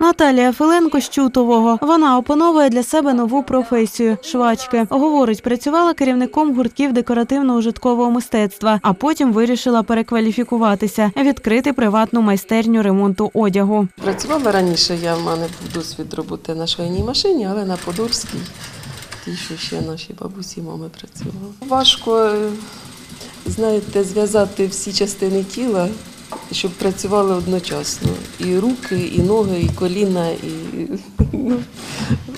Наталія Филенко з Чутового. Вона опановує для себе нову професію швачки. Говорить, працювала керівником гуртків декоративно-ужиткового мистецтва, а потім вирішила перекваліфікуватися, відкрити приватну майстерню ремонту одягу. Працювала раніше, я в мене був досвід роботи на швейній машині, але на Подольській, ті, що ще наші бабусі мами працювали. Важко, е, знаєте, зв'язати всі частини тіла, щоб працювали одночасно. І руки, і ноги, і коліна, і ну,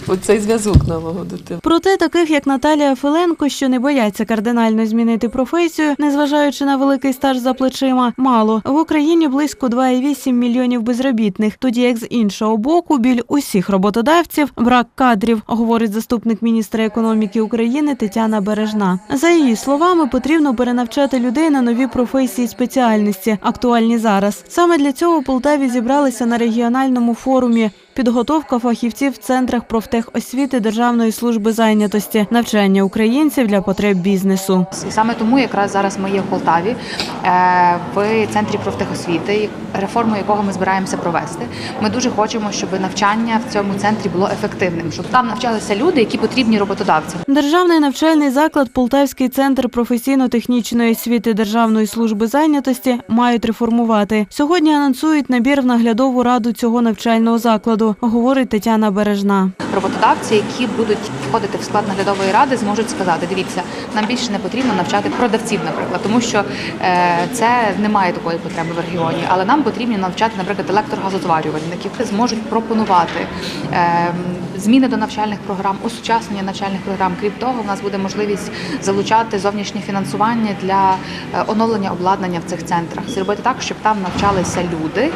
оцей зв'язок налагодити. Проте таких, як Наталія Филенко, що не бояться кардинально змінити професію, незважаючи на великий стаж за плечима, мало в Україні близько 2,8 мільйонів безробітних. Тоді як з іншого боку, біль усіх роботодавців брак кадрів, говорить заступник міністра економіки України Тетяна Бережна. За її словами, потрібно перенавчати людей на нові професії і спеціальності, актуальні зараз. Саме для цього в Полтаві зібралися на регіональному форумі. Підготовка фахівців в центрах профтехосвіти Державної служби зайнятості, навчання українців для потреб бізнесу. Саме тому якраз зараз ми є в Полтаві е, в центрі профтехосвіти, реформу якого ми збираємося провести. Ми дуже хочемо, щоб навчання в цьому центрі було ефективним, щоб там навчалися люди, які потрібні роботодавцям. Державний навчальний заклад Полтавський центр професійно-технічної освіти Державної служби зайнятості мають реформувати. Сьогодні анонсують набір в наглядову раду цього навчального закладу, говорить Тетяна Бережна. Роботодавці, які будуть входити в склад наглядової ради, зможуть сказати: дивіться, нам більше не потрібно навчати продавців, наприклад, тому що е, це немає такої потреби в регіоні. Але нам потрібно навчати, наприклад, електрогазозварювальників, зможуть пропонувати е, зміни до навчальних програм, осучаснення навчальних програм. Крім того, в нас буде можливість залучати зовнішнє фінансування для е, оновлення обладнання в цих центрах, зробити так, щоб там навчалися люди,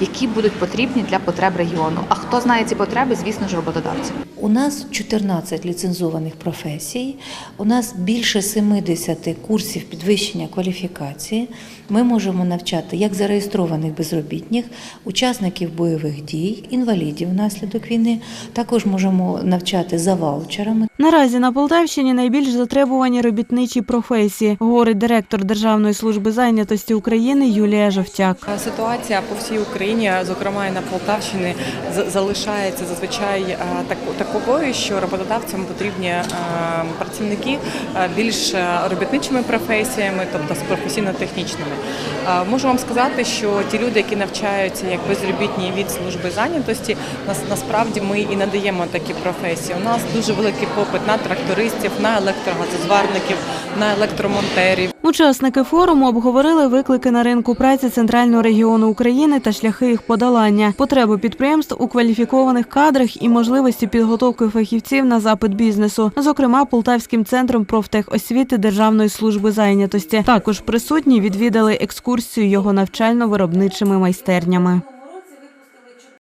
які будуть потрібні для потреб регіону. А хто знає ці потреби, звісно ж, роботодавці. У нас 14 ліцензованих професій, у нас більше 70 курсів підвищення кваліфікації. Ми можемо навчати як зареєстрованих безробітних, учасників бойових дій, інвалідів внаслідок війни. Також можемо навчати за ваучерами. Наразі на Полтавщині найбільш затребувані робітничі професії, говорить директор Державної служби зайнятості України Юлія Жовтяк. Ситуація по всій Україні, зокрема і на Полтавщині, залишається зазвичай е, так- що роботодавцям потрібні е, працівники е, більш е, робітничими професіями, тобто з професійно-технічними. Можу вам сказати, що ті люди, які навчаються як безробітні від служби зайнятості, нас насправді ми і надаємо такі професії. У нас дуже великий попит на трактористів, на електрогазозварників, на електромонтерів. Учасники форуму обговорили виклики на ринку праці центрального регіону України та шляхи їх подолання, потреби підприємств у кваліфікованих кадрах і можливості підготовки фахівців на запит бізнесу, зокрема Полтавським центром профтехосвіти Державної служби зайнятості. Також присутні відвідали екскурсію його навчально-виробничими майстернями.